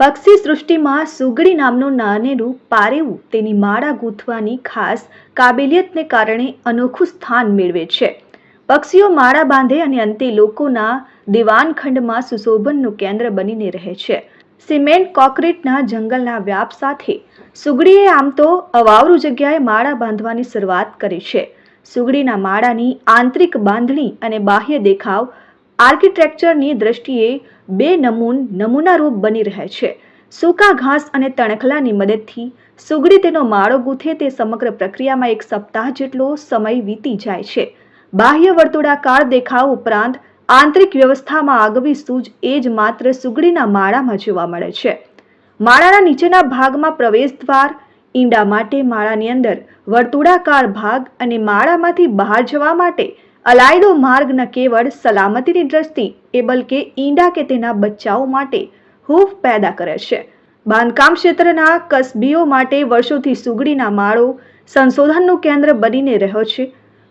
પક્ષી સૃષ્ટિમાં સુગડી નામનું નાનેરું પારેવું તેની માળા ગૂંથવાની ખાસ કાબેલિયતને કારણે અનોખું સ્થાન મેળવે છે. પક્ષીઓ માળા બાંધે અને અંતે લોકોના દિવાનખંડમાં સુશોભનનું કેન્દ્ર બનીને રહે છે. સિમેન્ટ કોન્ક્રીટના જંગલના વ્યાપ સાથે સુગડીએ આમ તો અવાવરું જગ્યાએ માળા બાંધવાની શરૂઆત કરી છે. સુગડીના માળાની આંતરિક બાંધણી અને બાહ્ય દેખાવ આર્કિટેક્ચરની દ્રષ્ટિએ બે નમૂન નમૂનારૂપ બની રહે છે. સૂકા ઘાસ અને તણખલાની મદદથી સુગડી તેનો માળો ગૂંથે તે સમગ્ર પ્રક્રિયામાં એક સપ્તાહ જેટલો સમય વીતી જાય છે. બાહ્ય વર્તુળાકાર દેખાવ ઉપરાંત આંતરિક વ્યવસ્થામાં આગવી સૂજ એ જ માત્ર સુગડીના માળામાં જોવા મળે છે. માળાના નીચેના ભાગમાં પ્રવેશ દ્વાર, ઈંડા માટે માળાની અંદર વર્તુળાકાર ભાગ અને માળામાંથી બહાર જવા માટે અલાયદો માર્ગ ન કેવળ સલામતીની દ્રષ્ટિ, એ બલકે ઈંડા કે તેના બચ્ચાઓ માટે હૂફ પેદા કરે છે. બાંધકામ ક્ષેત્રના કસબીઓ માટે વર્ષોથી સુગડીના માળો સંશોધનનું કેન્દ્ર બનીને રહ્યો છે.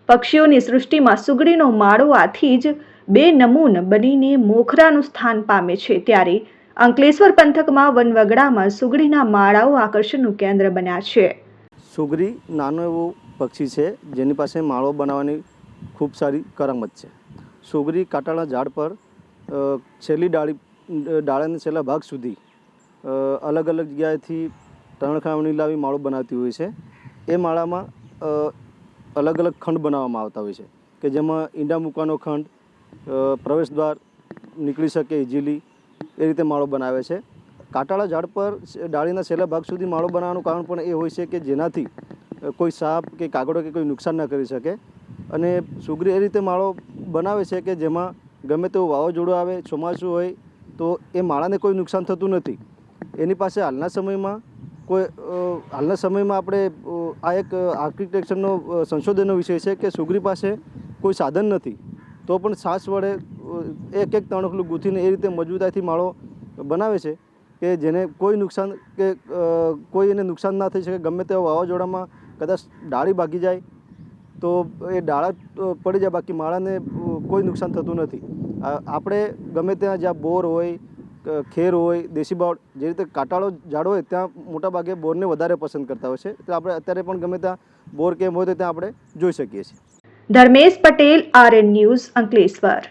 પક્ષીઓની સૃષ્ટિમાં સુગડીનો માળો આથી જ બે નમૂન બનીને મોખરાનું સ્થાન પામે છે. ત્યારે અંકલેશ્વર પંથકમાં વનવગડામાં સુગડીના માળાઓ આકર્ષણનું કેન્દ્ર બન્યા છે. સુગરી નાનું એવું પક્ષી છે, જેની પાસે માળો બનાવવાની ખૂબ સારી કરામત છે. સુગરી કાંટાળા ઝાડ પર છેલ્લી ડાળી ડાળાના છેલ્લા ભાગ સુધી અલગ અલગ જગ્યાએથી તણખાવણી લાવી માળો બનાવતી હોય છે. એ માળામાં અલગ અલગ ખંડ બનાવવામાં આવતા હોય છે કે જેમાં ઈંડા મૂકવાનો ખંડ પ્રવેશદ્વાર પ્રવેશ દ્વાર નીકળી શકે ઇઝીલી, એ રીતે માળો બનાવે છે. કાંટાળા ઝાડ પર ડાળીના છેલ્લા ભાગ સુધી માળો બનાવવાનું કારણ પણ એ હોય છે કે જેનાથી કોઈ સાપ કે કાગડો કે કોઈ નુકસાન ન કરી શકે. અને સુગરી એ રીતે માળો બનાવે છે કે જેમાં ગમે તેવું વાવાઝોડું આવે, ચોમાસું હોય, તો એ માળાને કોઈ નુકસાન થતું નથી. એની પાસે હાલના સમયમાં કોઈ હાલના સમયમાં આપણે આ એક આર્કિટેક્ચરનો સંશોધનનો વિષય છે કે સુગરી પાસે કોઈ સાધન નથી. તો પણ સાસ વડે એક એક તણખલું ગૂંથીને એ રીતે મજબૂતાઈથી માળો બનાવે છે કે જેને કોઈ નુકસાન કે કોઈ એને નુકસાન ના થઈ શકે. ગમે તેવા વાવાઝોડામાં કદાચ ડાળી ભાગી જાય તો એ ડાળા પડી જાય, બાકી માળાને કોઈ નુકસાન થતું નથી. આપણે ગમે ત્યાં જ્યાં બોર હોય ખેર હોય, દેશી બાવળ, જે રીતે કાંટાળો ઝાડ હોય, ત્યાં મોટાભાગે બોરને વધારે પસંદ કરતા હોય છે. એટલે આપણે અત્યારે પણ ગમે ત્યાં બોર કેમ હોય તો ત્યાં આપણે જોઈ શકીએ છીએ. Dharmesh Patel, RN news Ankleshwar.